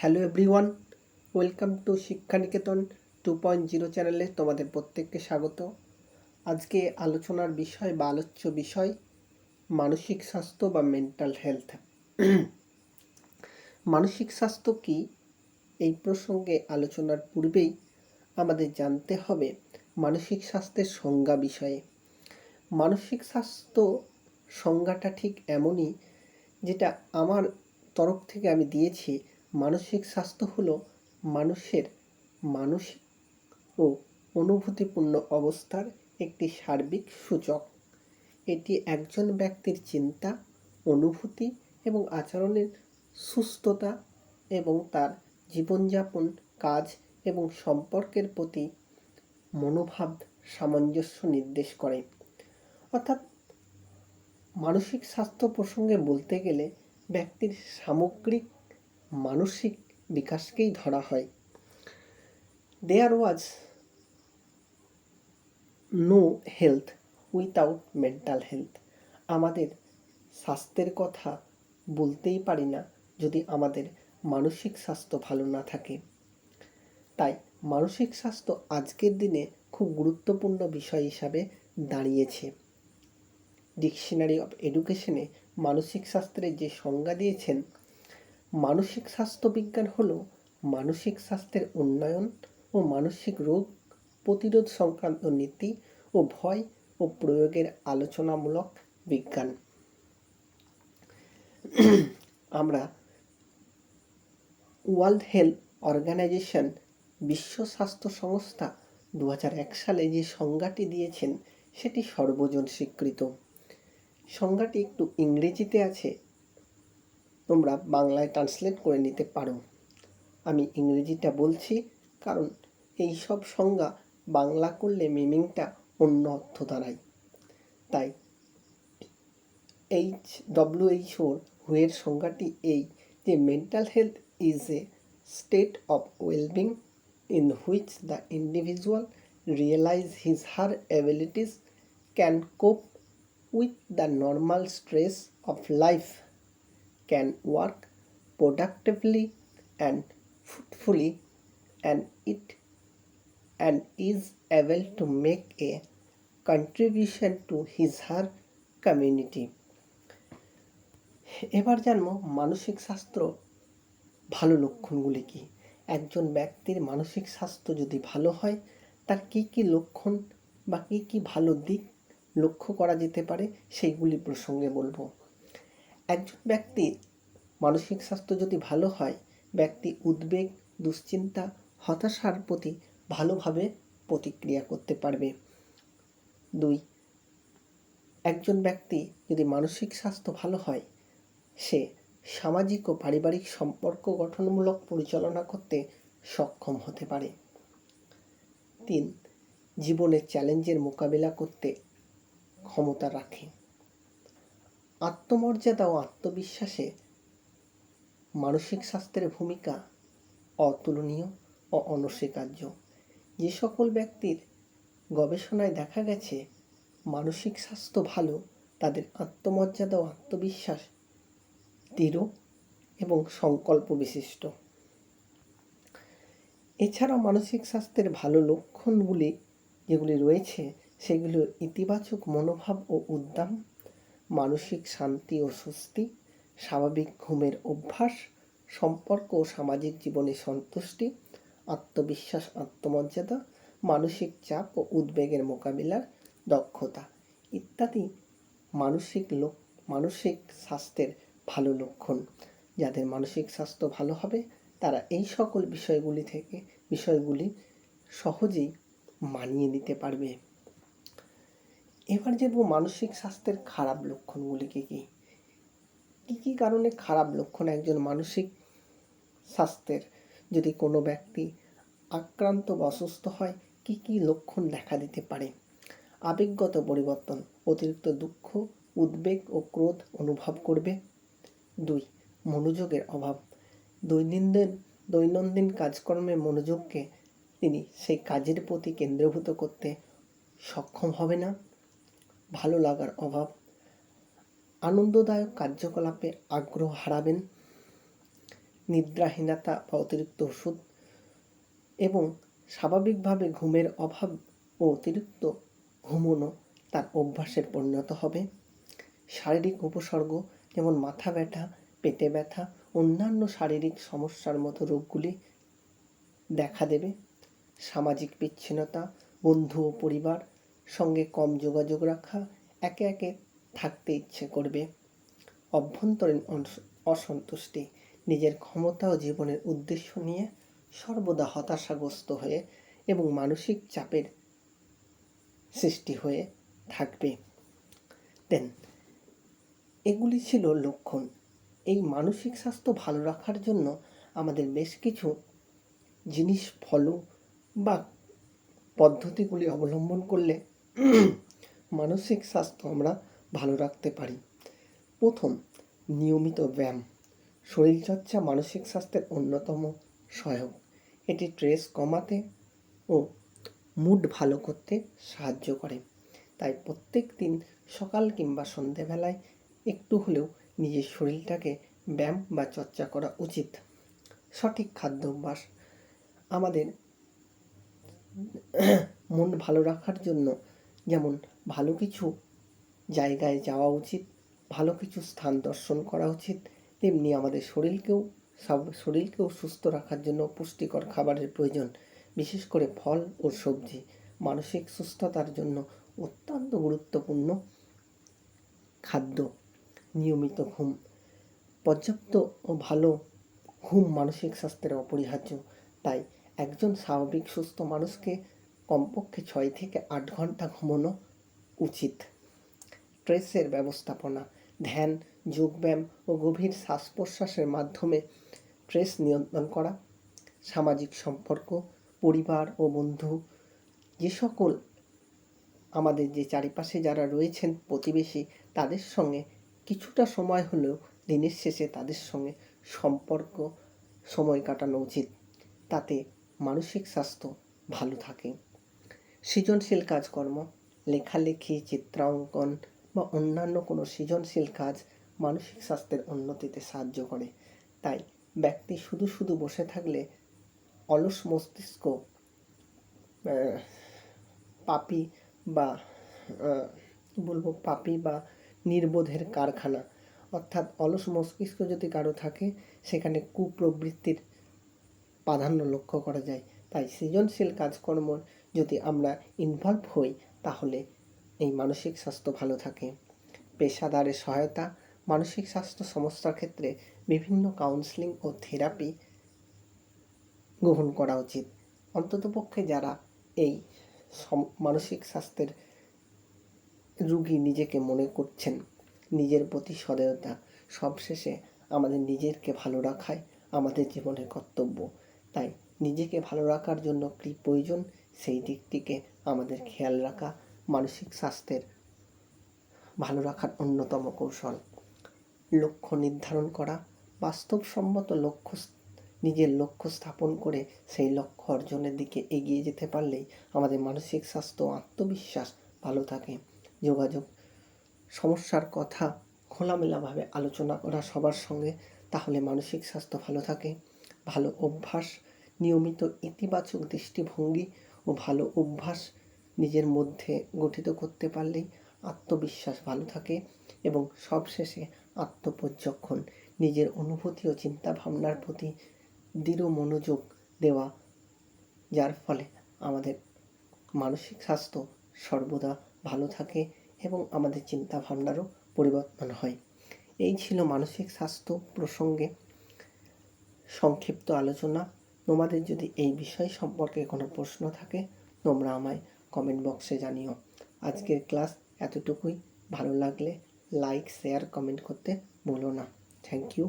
Hello everyone, welcome to Shikshaniketan two point zero চ্যানেলে তোমাদের প্রত্যেককে স্বাগত। আজকে আলোচনার বিষয় বা আলোচ্য বিষয়, মানসিক স্বাস্থ্য বা মেন্টাল হেলথ মানসিক স্বাস্থ্য কি? এই প্রসঙ্গে আলোচনার পূর্বেই আমাদের জানতে হবে মানসিক স্বাস্থ্যের সংজ্ঞা বিষয়ে। মানসিক স্বাস্থ্য সংজ্ঞাটা ঠিক এমনই যেটা আমার তরফ থেকে আমি দিয়েছি মানসিক স্বাস্থ্য হল মানুষের মানসিক ও অনুভূতিপূর্ণ অবস্থার একটি সার্বিক সূচক। এটি একজন ব্যক্তির চিন্তা, অনুভূতি এবং আচরণের সুস্থতা এবং তার জীবনযাপন, কাজ এবং সম্পর্কের প্রতি মনোভাব সামঞ্জস্য নির্দেশ করে। অর্থাৎ মানসিক স্বাস্থ্য প্রসঙ্গে বলতে গেলে ব্যক্তির সামগ্রিক মানসিক বিকাশকেই ধরা হয়। There was no health without mental health আমাদের স্বাস্থ্যের কথা বলতেই পারি না যদি আমাদের মানসিক স্বাস্থ্য ভালো না থাকে। তাই মানসিক স্বাস্থ্য আজকের দিনে খুব গুরুত্বপূর্ণ বিষয় হিসাবে দাঁড়িয়েছে। ডিকশনারি অফ এডুকেশনে মানসিক শাস্ত্রের যে সংজ্ঞা দিয়েছেন মানসিক স্বাস্থ্য বিজ্ঞান হল মানসিক স্বাস্থ্যের উন্নয়ন ও মানসিক রোগ প্রতিরোধ সংক্রান্ত নীতি ও ভয় ও প্রয়োগের আলোচনামূলক বিজ্ঞান। আমরা ওয়ার্ল্ড হেলথ অর্গানাইজেশন বিশ্ব স্বাস্থ্য সংস্থা দু হাজার এক সালে যে সংজ্ঞাটি দিয়েছেন, সেটি সর্বজন স্বীকৃত। সংজ্ঞাটি একটু ইংরেজিতে আছে তোমরা বাংলায় ট্রান্সলেট করে নিতে পারো। আমি ইংরেজিটা বলছি কারণ এই সব সংজ্ঞা বাংলা করলে মিনিংটা অন্য অর্থ দাঁড়ায় তাই এইচ ডব্লিউএইচওর হুয়ের সংজ্ঞাটি এই যে mental health is a state of wellbeing in which the individual realise his her abilities can cope with the normal stress of life can work productively and fruitfully, and it, and is able to make a contribution to his, her community. এবার জানব মানসিক স্বাস্থ্য ভালো লক্ষণগুলি কি? একজন ব্যক্তির মানসিক স্বাস্থ্য যদি ভালো হয়, তার কি কি লক্ষণ বা কী কী ভালো দিক লক্ষ্য করা যেতে পারে, সেইগুলি প্রসঙ্গে বলব। একজন ব্যক্তির মানসিক স্বাস্থ্য যদি ভালো হয়, ব্যক্তি উদ্বেগ, দুশ্চিন্তা, হতাশার প্রতি ভালোভাবে প্রতিক্রিয়া করতে পারবে। দুই, একজন ব্যক্তি যদি মানসিক স্বাস্থ্য ভালো হয়, সে সামাজিক ও পারিবারিক সম্পর্ক গঠনমূলক পরিচালনা করতে সক্ষম হতে পারে। তিন, জীবনের চ্যালেঞ্জের মোকাবিলা করতে ক্ষমতা রাখে। আত্মমর্যাদা ও আত্মবিশ্বাসে মানসিক স্বাস্থ্যের ভূমিকা অতুলনীয় ও অনস্বীকার্য। যে সকল ব্যক্তির গবেষণায় দেখা গেছে, মানসিক স্বাস্থ্য ভালো, তাদের আত্মমর্যাদা ও আত্মবিশ্বাস দৃঢ় এবং সংকল্প বিশিষ্ট এছাড়াও মানসিক স্বাস্থ্যের ভালো লক্ষণগুলি যেগুলি রয়েছে, সেগুলো ইতিবাচক মনোভাব ও উদ্যম মানসিক শান্তি ও স্বস্তি, স্বাভাবিক ঘুমের অভ্যাস, সম্পর্ক ও সামাজিক জীবনে সন্তুষ্টি, আত্মবিশ্বাস, আত্মমর্যাদা, মানসিক চাপ ও উদ্বেগের মোকাবিলার দক্ষতা ইত্যাদি মানসিক লোক, মানসিক স্বাস্থ্যের ভালো লক্ষণ। যাদের মানসিক স্বাস্থ্য ভালো হবে, তারা এই সকল বিষয়গুলি থেকে, বিষয়গুলি সহজেই মানিয়ে নিতে পারবে। এবার যে মানসিক স্বাস্থ্যের খারাপ লক্ষণগুলি কী কী? কী কী কারণে খারাপ লক্ষণ একজন মানসিক স্বাস্থ্যের? যদি কোনো ব্যক্তি আক্রান্ত বা অসুস্থ হয়, কী কী লক্ষণ দেখা দিতে পারে? আবেগগত পরিবর্তন, অতিরিক্ত দুঃখ, উদ্বেগ ও ক্রোধ অনুভব করবে। দুই, মনোযোগের অভাব। দৈনন্দিন দৈনন্দিন কাজকর্মে মনোযোগকে তিনি সেই কাজের প্রতি কেন্দ্রীভূত করতে সক্ষম হবে না। ভালো লাগার অভাব। আনন্দদায়ক কার্যকলাপে আগ্রহ হারাবেন। নিদ্রাহীনতা বা অতিরিক্ত ওষুধ এবং স্বাভাবিকভাবে ঘুমের অভাব ও অতিরিক্ত ঘুমনো তার অভ্যাসের পরিণত হবে। শারীরিক উপসর্গ যেমন মাথা ব্যথা, পেটে ব্যথা, অন্যান্য শারীরিক সমস্যার মতো রোগগুলি দেখা দেবে। সামাজিক বিচ্ছিন্নতা, বন্ধু ও পরিবার সঙ্গে কম যোগাযোগ রাখা, একে একে থাকতে ইচ্ছে করবে। অভ্যন্তরীণ অসন্তুষ্টি নিজের ক্ষমতা ও জীবনের উদ্দেশ্য নিয়ে সর্বদা হতাশাগ্রস্ত হয়ে এবং মানসিক চাপের সৃষ্টি হয়ে থাকবে। দেন, এগুলি ছিল লক্ষণ। এই মানসিক স্বাস্থ্য ভালো রাখার জন্য আমাদের বেশ কিছু জিনিস ফলো বা পদ্ধতিগুলি অবলম্বন করলে মানসিক স্বাস্থ্য আমরা ভালো রাখতে পারি। প্রথম, নিয়মিত ব্যায়াম। শরীরচর্চা মানসিক স্বাস্থ্যের অন্যতম সহায়ক। এটি স্ট্রেস কমাতে ও মুড ভালো করতে সাহায্য করে। তাই প্রত্যেক দিন সকাল কিংবা সন্ধেবেলায় একটু হলেও নিজের শরীরটাকে ব্যায়াম বা চর্চা করা উচিত। সঠিক খাদ্যাভ্যাস আমাদের মন ভালো রাখার জন্য যেমন ভালো কিছু জায়গায় যাওয়া উচিত, ভালো কিছু স্থান দর্শন করা উচিত, তেমনি আমাদের শরীরকেও সব, শরীরকেও সুস্থ রাখার জন্য পুষ্টিকর খাবারের প্রয়োজন, বিশেষ করে ফল ও সবজি। মানসিক সুস্থতার জন্য অত্যন্ত গুরুত্বপূর্ণ খাদ্য, নিয়মিত ঘুম, পর্যাপ্ত ও ভালো ঘুম মানসিক স্বাস্থ্যের অপরিহার্য। তাই একজন স্বাভাবিক সুস্থ মানুষকে কমপক্ষে ছয় থেকে আট ঘণ্টা ঘুমানো উচিত। স্ট্রেসের ব্যবস্থাপনা, ধ্যান যোগব্যায়াম ও গভীর শ্বাস প্রশ্বাসের মাধ্যমে স্ট্রেস নিয়ন্ত্রণ করা, সামাজিক সম্পর্ক, পরিবার ও বন্ধু, যে সকল আমাদের যে চারিপাশে যারা রয়েছেন প্রতিবেশী, তাদের সঙ্গে কিছুটা সময় হলেও দিনের শেষে তাদের সঙ্গে সম্পর্ক, সময় কাটানো উচিত। তাতে মানসিক স্বাস্থ্য ভালো থাকে। সৃজনশীল কাজকর্ম, লেখালেখি, চিত্রাঙ্কন বা অন্যান্য কোনো সৃজনশীল কাজ মানসিক স্বাস্থ্যের উন্নতিতে সাহায্য করে। তাই ব্যক্তি শুধু শুধু বসে থাকলে অলস মস্তিষ্ক পাপি বা বলব পাপি বা নির্বোধের কারখানা। অর্থাৎ অলস মস্তিষ্ক যদি কারও থাকে, সেখানে কুপ্রবৃত্তির প্রাধান্য লক্ষ্য করা যায়। তাই সৃজনশীল কাজকর্ম যদি আমরা ইনভলভ হই, তাহলে এই মানসিক স্বাস্থ্য ভালো থাকে। পেশাদারের সহায়তা, মানসিক স্বাস্থ্য সমস্যার ক্ষেত্রে বিভিন্ন কাউন্সেলিং ও থেরাপি গ্রহণ করা উচিত। অন্ততপক্ষে যারা এই মানসিক স্বাস্থ্যের রুগী নিজেকে মনে করছেন, নিজের প্রতি সদয়তা সবশেষে আমাদের নিজেরকে ভালো রাখাই আমাদের জীবনের কর্তব্য। তাই নিজেকে ভালো রাখার জন্য কী প্রয়োজন সেই দিকটিকে আমাদের খেয়াল রাখা মানসিক স্বাস্থ্যের ভালো রাখার অন্যতম কৌশল। লক্ষ্য নির্ধারণ করা, বাস্তবসম্মত লক্ষ্য নিজের লক্ষ্য স্থাপন করে সেই লক্ষ্য অর্জনের দিকে এগিয়ে যেতে পারলেই আমাদের মানসিক স্বাস্থ্য আত্মবিশ্বাস ভালো থাকে। যোগাযোগ, সমস্যার কথা খোলামেলাভাবে আলোচনা করা সবার সঙ্গে, তাহলে মানসিক স্বাস্থ্য ভালো থাকে। ভালো অভ্যাস, নিয়মিত ইতিবাচক দৃষ্টিভঙ্গি ও ভালো অভ্যাস নিজের মধ্যে গঠিত করতে পারলেই আত্মবিশ্বাস ভালো থাকে এবং সবশেষে আত্মপর্যক্ষণ নিজের অনুভূতি ও চিন্তা ভাবনার প্রতি দৃঢ় মনোযোগ দেওয়া, যার ফলে আমাদের মানসিক স্বাস্থ্য সর্বদা ভালো থাকে এবং আমাদের চিন্তা ভাবনারও পরিবর্তন হয়। এই ছিল মানসিক স্বাস্থ্য প্রসঙ্গে সংক্ষিপ্ত আলোচনা। তোমাদের যদি এই বিষয় সম্পর্কে কোনো প্রশ্ন থাকে, তোমরা আমায় কমেন্ট বক্সে জানিও। আজকের ক্লাস এতটুকুই। ভালো লাগলে লাইক শেয়ার কমেন্ট করতে ভুলো না। Thank you